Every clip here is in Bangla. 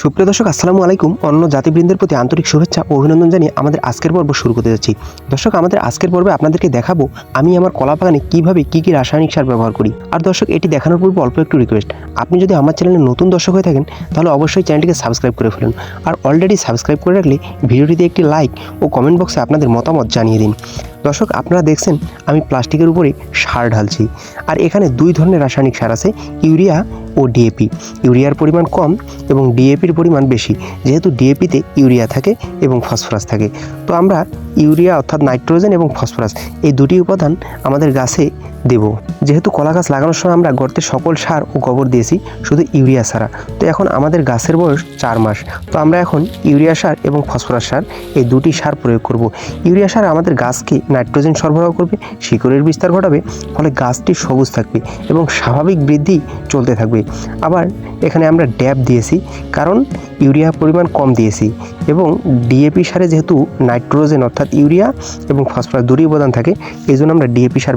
সুপ্রিয় দর্শক, আসসালামু আলাইকুম। অন্য জাতিবৃন্দের প্রতি আন্তরিক শুভেচ্ছা ও অভিনন্দন জানিয়ে আমাদের আজকের পর্ব শুরু করতে যাচ্ছি। দর্শক, আমাদের আজকের পর্বে আপনাদেরকে দেখাবো আমি আমার কলা বাগানে কীভাবে কী কী রাসায়নিক সার ব্যবহার করি। আর দর্শক, এটি দেখানোর পূর্বে অল্প একটু রিকোয়েস্ট আপনি যদি আমার চ্যানেলে নতুন দর্শক হয়ে থাকেন, তাহলে অবশ্যই চ্যানেলটিকে সাবস্ক্রাইব করে ফেলুন। আর অলরেডি সাবস্ক্রাইব করে রাখলে ভিডিওটিতে একটি লাইক ও কমেন্ট বক্সে আপনাদের মতামত জানিয়ে দিন। দর্শক, আপনারা দেখছেন, আমি প্লাস্টিকের উপরে সার ঢালছি। আর এখানে দুই ধরনের রাসায়নিক সার আছে, ইউরিয়া ও ডিএপি ইউরিয়ার পরিমাণ কম এবং ডিএপির পরিমাণ বেশি। যেহেতু ডিএপিতে ইউরিয়া থাকে এবং ফসফরাস থাকে। তো আমরা ইউরিয়া অর্থাৎ নাইট্রোজেন এবং ফসফরাস এই দুটি উপাদান আমাদের গাছে দেব। যেহেতু কলা গাছ লাগানোর সময় আমরা গর্তে সকল সার ও গোবর দিয়েছি, শুধু ইউরিয়া সারা তো এখন আমাদের গাছের বয়স চার মাস। তো আমরা এখন ইউরিয়া সার এবং ফসফরাস সার এই দুটি সার প্রয়োগ করব। ইউরিয়া সার আমাদের গাছকে নাইট্রোজেন সরবরাহ করবে, শিকড়ের বিস্তার ঘটাবে, ফলে গাছটি সবুজ থাকবে এবং স্বাভাবিক বৃদ্ধি চলতে থাকবে। আবার এখানে আমরা ড্যাব দিয়েছি, কারণ ইউরিয়া পরিমাণ কম দিয়েছি এবং ডিএপি সারে যেহেতু নাইট্রোজেন অর্থাৎ ইউরিয়া এবং ফসফরাস দুটি উপাদান থাকে, এই জন্য আমরা ডিএপি সার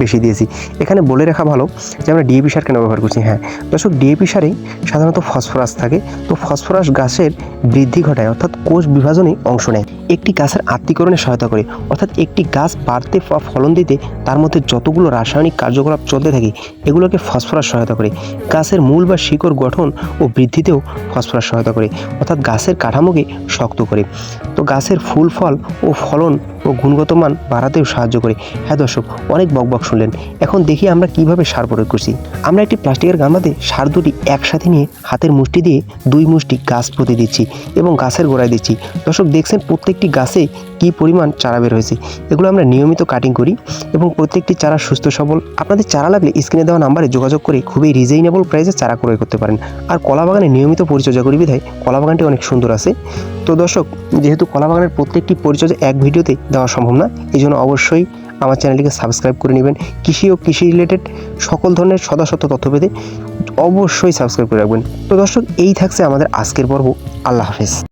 বেশি দিয়েছি। এখানে বলে রাখা ভালো যে আমরা ডিএপি সার কেন ব্যবহার করছি হ্যাঁ। দর্শক ডিএপি সারে সাধারণত ফসফরাস থাকে, তো ফসফরাস গাছের বৃদ্ধি ঘটায়, অর্থাৎ কোষ বিভাজনে অংশ নেয়। একটি গাছের আত্মীকরণে সহায়তা করে, অর্থাৎ একটি গাছ বাড়তে বা ফলন দিতে তার মধ্যে যতগুলো রাসায়নিক কার্যকলাপ চলতে থাকে, এগুলোকে ফসফরাস সহায়তা করে। গাছের মূল বা শিকড় গঠন ও বৃদ্ধিতেও ফসফরাস সহায়তা করে, অর্থাৎ গাছের কাঠামোকে শক্ত করে। তো গাছের ফুল, ফল ও ফলন ও গুণগত মান বাড়াতেও সাহায্য করে। হ্যাঁ দর্শক, অনেক বকবক শুনলেন। এখন দেখি আমরা কীভাবে সার প্রয়োগ করছি। আমরা একটি প্লাস্টিকের গামলাতে সার দুটি একসাথে নিয়ে হাতের মুষ্টি দিয়ে দুই মুষ্টি গাছ প্রতি দিচ্ছি এবং গাছের গোড়ায় দিচ্ছি। দর্শক, দেখছেন প্রত্যেকটি গাছে কি পরিমাণ চারা বের হয়েছে, এগুলো আমরা নিয়মিত কাটিং করি এবং প্রত্যেকটি চারা সুস্থ, সবল। আপনাদের চারা লাগলে স্ক্রিনে দেওয়া নাম্বারে যোগাযোগ করে খুবই রিজনেবল প্রাইসে চারা ক্রয় করতে পারেন। আর কলা বাগানে নিয়মিত পরিচর্যা করি বিধায় কলা বাগানটি অনেক সুন্দর আছে। তো দর্শক, যেহেতু কলা বাগানের প্রত্যেকটি পরিচর্যা এক ভিডিওতে দেওয়া সম্ভব না এই জন্য অবশ্যই আমার চ্যানেলটিকে সাবস্ক্রাইব করে নেবেন। কৃষি ও কৃষি রিলেটেড সকল ধরনের সদাসত্য তথ্য পেতে অবশ্যই সাবস্ক্রাইব করে রাখবেন। তো দর্শক, এই থাকছে আমাদের আজকের পর্ব। আল্লাহ হাফেজ।